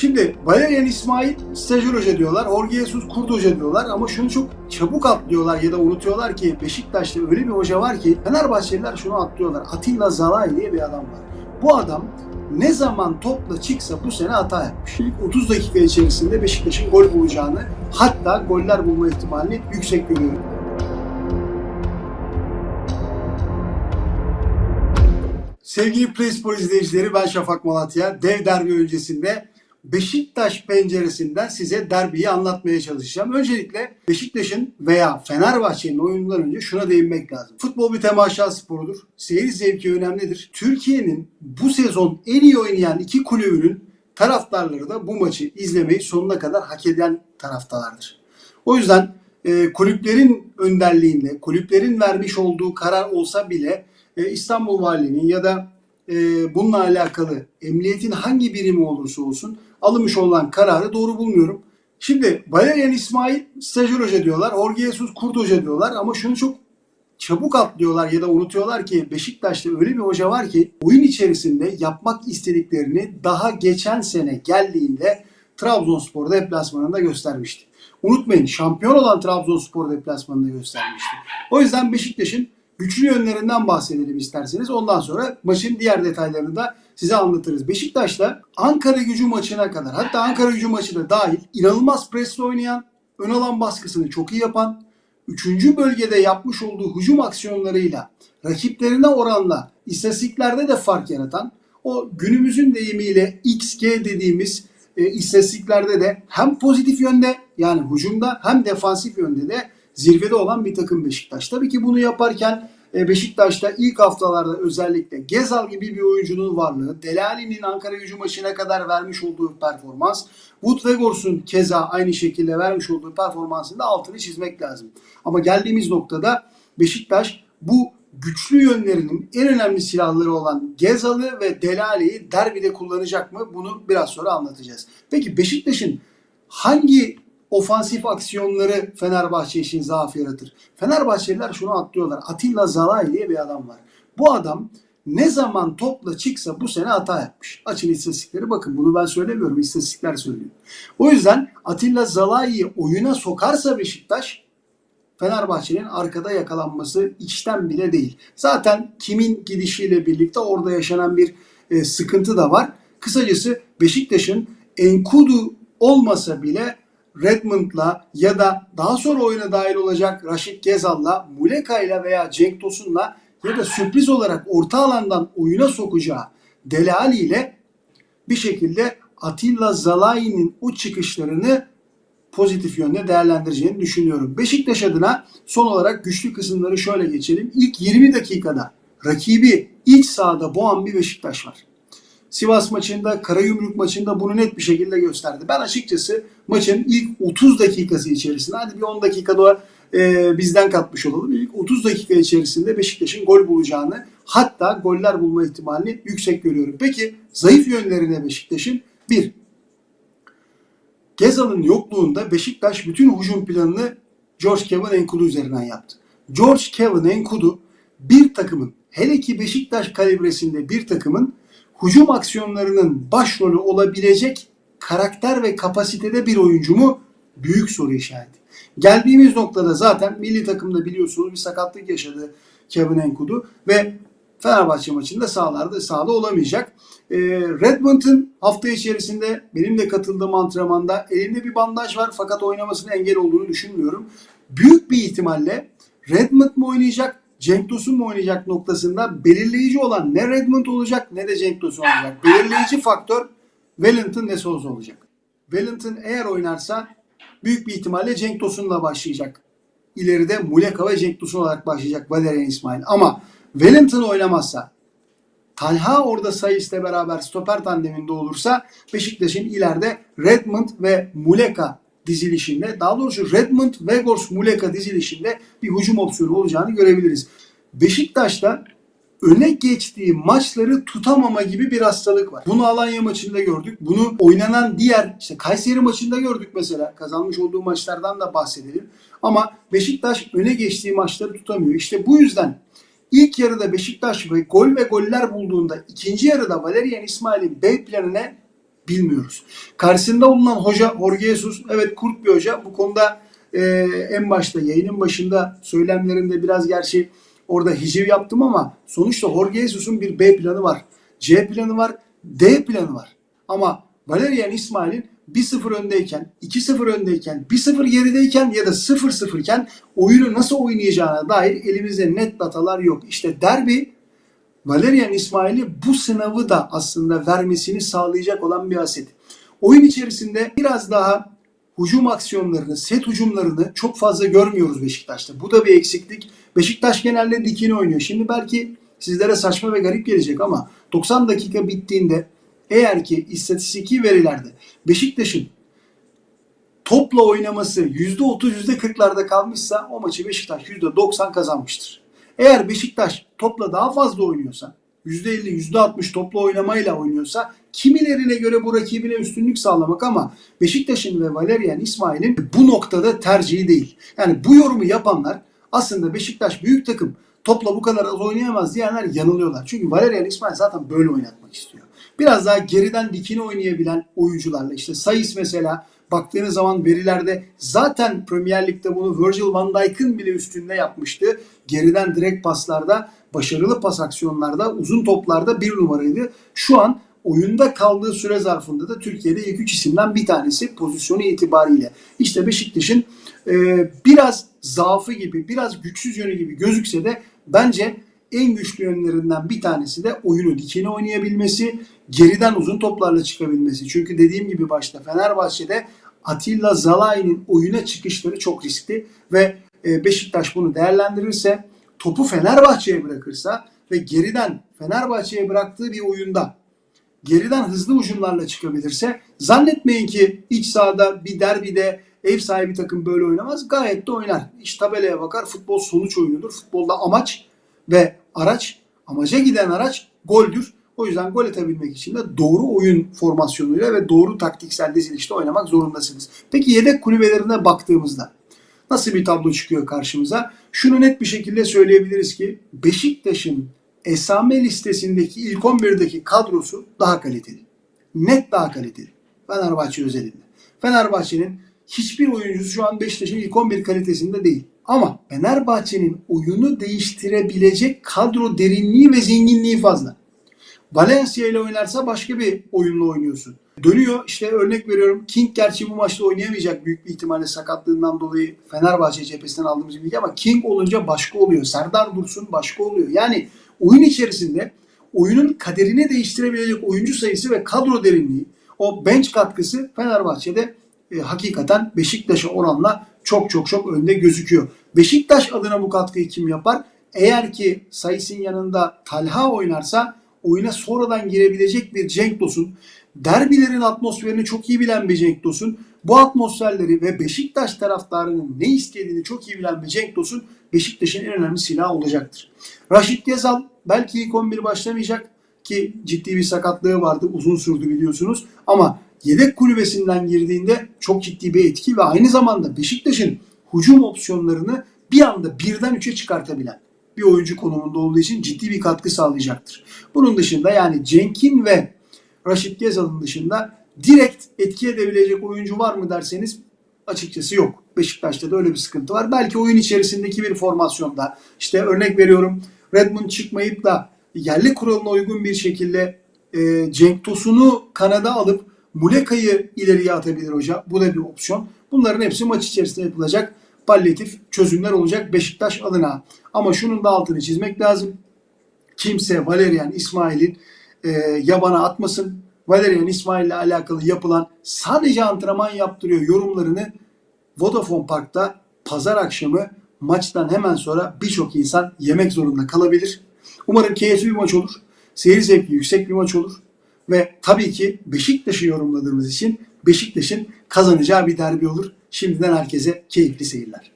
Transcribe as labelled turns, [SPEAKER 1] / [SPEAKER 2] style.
[SPEAKER 1] Şimdi Valerian İsmail stajyer hoca diyorlar. Jorge Jesus kurt hoca diyorlar ama şunu çok çabuk atlıyorlar ya da unutuyorlar ki Beşiktaş'ta öyle bir hoca var ki Fenerbahçeliler şunu atlıyorlar. Atilla Zalai diye bir adam var. Bu adam ne zaman topla çıksa bu sene hata yapmış. İlk 30 dakika içerisinde Beşiktaş'ın gol bulacağını hatta goller bulma ihtimalini yüksek görüyorum. Sevgili PlaySpor izleyicileri ben Şafak Malatya. Dev derbi öncesinde Beşiktaş penceresinden size derbiyi anlatmaya çalışacağım. Öncelikle Beşiktaş'ın veya Fenerbahçe'nin oyunundan önce şuna değinmek lazım. Futbol bir temaşa sporudur. Seyir zevki önemlidir. Türkiye'nin bu sezon en iyi oynayan iki kulübünün taraftarları da bu maçı izlemeyi sonuna kadar hak eden taraftarlardır. O yüzden e, kulüplerin önderliğinde, kulüplerin vermiş olduğu karar olsa bile e, İstanbul Valiliğinin ya da e, bununla alakalı emniyetin hangi birimi olursa olsun alınmış olan kararı doğru bulmuyorum. Şimdi Valerian İsmail stajyer hoca diyorlar. Jorge Jesus kurt hoca diyorlar ama şunu çok çabuk atlıyorlar ya da unutuyorlar ki Beşiktaş'ta öyle bir hoca var ki oyun içerisinde yapmak istediklerini daha geçen sene geldiğinde Trabzonspor deplasmanında göstermişti. Unutmayın şampiyon olan Trabzonspor deplasmanında göstermişti. O yüzden Beşiktaş'ın güçlü yönlerinden bahsedelim isterseniz. Ondan sonra maçın diğer detaylarını da size anlatırız. Beşiktaş'ta Ankara gücü maçına kadar hatta Ankara gücü maçı da dahil inanılmaz presle oynayan, ön alan baskısını çok iyi yapan, 3. bölgede yapmış olduğu hücum aksiyonlarıyla rakiplerine oranla istatistiklerde de fark yaratan o günümüzün deyimiyle XG dediğimiz e, istatistiklerde de hem pozitif yönde yani hücumda hem defansif yönde de zirvede olan bir takım Beşiktaş. Tabii ki bunu yaparken e, Beşiktaş'ta ilk haftalarda özellikle Gezal gibi bir oyuncunun varlığı, Delali'nin Ankara gücü maçına kadar vermiş olduğu performans, Wood Wegors'un keza aynı şekilde vermiş olduğu performansın da altını çizmek lazım. Ama geldiğimiz noktada Beşiktaş bu güçlü yönlerinin en önemli silahları olan Gezal'ı ve Delali'yi derbide kullanacak mı? Bunu biraz sonra anlatacağız. Peki Beşiktaş'ın hangi ofansif aksiyonları Fenerbahçe için zaaf yaratır. Fenerbahçeliler şunu atlıyorlar. Atilla Zalai diye bir adam var. Bu adam ne zaman topla çıksa bu sene hata yapmış. Açın istatistikleri bakın bunu ben söylemiyorum. istatistikler söylüyor. O yüzden Atilla Zalai'yi oyuna sokarsa Beşiktaş Fenerbahçe'nin arkada yakalanması içten bile değil. Zaten kimin gidişiyle birlikte orada yaşanan bir e, sıkıntı da var. Kısacası Beşiktaş'ın Enkudu olmasa bile Redmond'la ya da daha sonra oyuna dahil olacak Raşit Gezal'la, Muleka'yla veya Cenk Tosun'la ya da sürpriz olarak orta alandan oyuna sokacağı Dele Ali ile bir şekilde Atilla Zalai'nin o çıkışlarını pozitif yönde değerlendireceğini düşünüyorum. Beşiktaş adına son olarak güçlü kısımları şöyle geçelim. İlk 20 dakikada rakibi iç sahada boğan bir Beşiktaş var. Sivas maçında, Karayumruk maçında bunu net bir şekilde gösterdi. Ben açıkçası maçın ilk 30 dakikası içerisinde, hadi bir 10 dakikada e, bizden katmış olalım. İlk 30 dakika içerisinde Beşiktaş'ın gol bulacağını, hatta goller bulma ihtimalini yüksek görüyorum. Peki zayıf yönlerine Beşiktaş'ın? Bir, Gezal'ın yokluğunda Beşiktaş bütün hücum planını George Kevin Enkudu üzerinden yaptı. George Kevin Enkudu bir takımın, hele ki Beşiktaş kalibresinde bir takımın hücum aksiyonlarının başrolü olabilecek karakter ve kapasitede bir oyuncu mu? Büyük soru işareti. Geldiğimiz noktada zaten milli takımda biliyorsunuz bir sakatlık yaşadı Kevin Enkudu ve Fenerbahçe maçında sahalarda sahada olamayacak. Ee, Redmond'un hafta içerisinde benim de katıldığım antrenmanda elinde bir bandaj var fakat oynamasına engel olduğunu düşünmüyorum. Büyük bir ihtimalle Redmond mu oynayacak Cenk Tosun mu oynayacak noktasında belirleyici olan ne Redmond olacak ne de Cenk Tosun olacak. Belirleyici faktör Wellington ne Souza olacak. Wellington eğer oynarsa büyük bir ihtimalle Cenk Tosun'la başlayacak. İleride Muleka ve Cenk Tosun olarak başlayacak Valerian İsmail. Ama Wellington oynamazsa Talha orada Sayıs'la beraber stoper tandeminde olursa Beşiktaş'ın ileride Redmond ve Muleka dizilişinde daha doğrusu Redmond, Vegors, Muleka dizilişinde bir hücum opsiyonu olacağını görebiliriz. Beşiktaş'ta öne geçtiği maçları tutamama gibi bir hastalık var. Bunu Alanya maçında gördük. Bunu oynanan diğer işte Kayseri maçında gördük mesela. Kazanmış olduğu maçlardan da bahsedelim. Ama Beşiktaş öne geçtiği maçları tutamıyor. İşte bu yüzden ilk yarıda Beşiktaş ve gol ve goller bulduğunda ikinci yarıda Valerian İsmail'in B planına bilmiyoruz. Karşısında bulunan hoca Jorge Jesus evet kurt bir hoca. Bu konuda e, en başta yayının başında söylemlerimde biraz gerçi orada hiciv yaptım ama sonuçta Jorge Jesus'un bir B planı var. C planı var, D planı var. Ama Valerian İsmail'in 1-0 öndeyken, 2-0 öndeyken, 1-0 gerideyken ya da 0-0 iken oyunu nasıl oynayacağına dair elimizde net datalar yok. İşte derbi Valerian İsmail'i bu sınavı da aslında vermesini sağlayacak olan bir aset. Oyun içerisinde biraz daha hücum aksiyonlarını, set hücumlarını çok fazla görmüyoruz Beşiktaş'ta. Bu da bir eksiklik. Beşiktaş genelde dikini oynuyor. Şimdi belki sizlere saçma ve garip gelecek ama 90 dakika bittiğinde eğer ki istatistiki verilerde Beşiktaş'ın topla oynaması %30 %40'larda kalmışsa o maçı Beşiktaş %90 kazanmıştır. Eğer Beşiktaş topla daha fazla oynuyorsa %50 %60 topla oynamayla oynuyorsa kimilerine göre bu rakibine üstünlük sağlamak ama Beşiktaş'ın ve Valerian İsmail'in bu noktada tercihi değil. Yani bu yorumu yapanlar aslında Beşiktaş büyük takım topla bu kadar az oynayamaz diyenler yanılıyorlar. Çünkü Valerian İsmail zaten böyle oynatmak istiyor. Biraz daha geriden dikini oynayabilen oyuncularla işte Sayıs mesela baktığınız zaman verilerde zaten Premier Lig'de bunu Virgil van Dijk'ın bile üstünde yapmıştı. Geriden direkt paslarda, başarılı pas aksiyonlarda, uzun toplarda bir numaraydı. Şu an oyunda kaldığı süre zarfında da Türkiye'de ilk üç isimden bir tanesi pozisyonu itibariyle. İşte Beşiktaş'ın e, biraz zaafı gibi, biraz güçsüz yönü gibi gözükse de bence en güçlü yönlerinden bir tanesi de oyunu dikine oynayabilmesi, geriden uzun toplarla çıkabilmesi. Çünkü dediğim gibi başta Fenerbahçe'de Atilla Zalai'nin oyuna çıkışları çok riskli ve e, Beşiktaş bunu değerlendirirse, topu Fenerbahçe'ye bırakırsa ve geriden Fenerbahçe'ye bıraktığı bir oyunda geriden hızlı hücumlarla çıkabilirse zannetmeyin ki iç sahada bir derbide ev sahibi takım böyle oynamaz. Gayet de oynar. İş tabelaya bakar. Futbol sonuç oyunudur. Futbolda amaç ve araç, amaca giden araç goldür. O yüzden gol atabilmek için de doğru oyun formasyonuyla ve doğru taktiksel dizilişte oynamak zorundasınız. Peki yedek kulübelerine baktığımızda nasıl bir tablo çıkıyor karşımıza? Şunu net bir şekilde söyleyebiliriz ki Beşiktaş'ın esame listesindeki ilk 11'deki kadrosu daha kaliteli. Net daha kaliteli. Fenerbahçe özelinde. Fenerbahçe'nin hiçbir oyuncusu şu an Beşiktaş'ın ilk 11 kalitesinde değil. Ama Fenerbahçe'nin oyunu değiştirebilecek kadro derinliği ve zenginliği fazla. Valencia ile oynarsa başka bir oyunla oynuyorsun. Dönüyor işte örnek veriyorum King gerçi bu maçta oynayamayacak büyük bir ihtimalle sakatlığından dolayı Fenerbahçe cephesinden aldığımız bilgi ama King olunca başka oluyor. Serdar Dursun başka oluyor. Yani oyun içerisinde oyunun kaderini değiştirebilecek oyuncu sayısı ve kadro derinliği o bench katkısı Fenerbahçe'de e, hakikaten Beşiktaş'a oranla çok çok çok önde gözüküyor. Beşiktaş adına bu katkıyı kim yapar? Eğer ki Sayıs'ın yanında Talha oynarsa oyuna sonradan girebilecek bir Cenk Tosun, derbilerin atmosferini çok iyi bilen bir Cenk Tosun, bu atmosferleri ve Beşiktaş taraftarının ne istediğini çok iyi bilen bir Cenk Tosun Beşiktaş'ın en önemli silahı olacaktır. Raşit Gezal belki ilk 11 başlamayacak ki ciddi bir sakatlığı vardı uzun sürdü biliyorsunuz ama yedek kulübesinden girdiğinde çok ciddi bir etki ve aynı zamanda Beşiktaş'ın hücum opsiyonlarını bir anda birden üçe çıkartabilen bir oyuncu konumunda olduğu için ciddi bir katkı sağlayacaktır. Bunun dışında yani Cenk'in ve Raşit Gezal'ın dışında direkt etki edebilecek oyuncu var mı derseniz açıkçası yok. Beşiktaş'ta da öyle bir sıkıntı var. Belki oyun içerisindeki bir formasyonda işte örnek veriyorum Redmond çıkmayıp da yerli kuralına uygun bir şekilde e, Cenk Tosun'u kanada alıp Muleka'yı ileriye atabilir hoca. Bu da bir opsiyon. Bunların hepsi maç içerisinde yapılacak palyatif çözümler olacak Beşiktaş adına. Ama şunun da altını çizmek lazım. Kimse Valerian İsmail'in e, yabana atmasın. Valerian İsmail ile alakalı yapılan sadece antrenman yaptırıyor yorumlarını Vodafone Park'ta pazar akşamı maçtan hemen sonra birçok insan yemek zorunda kalabilir. Umarım keyifli bir maç olur. Seyir zevki yüksek bir maç olur. Ve tabii ki Beşiktaş'ı yorumladığımız için Beşiktaş'ın kazanacağı bir derbi olur. Şimdiden herkese keyifli seyirler.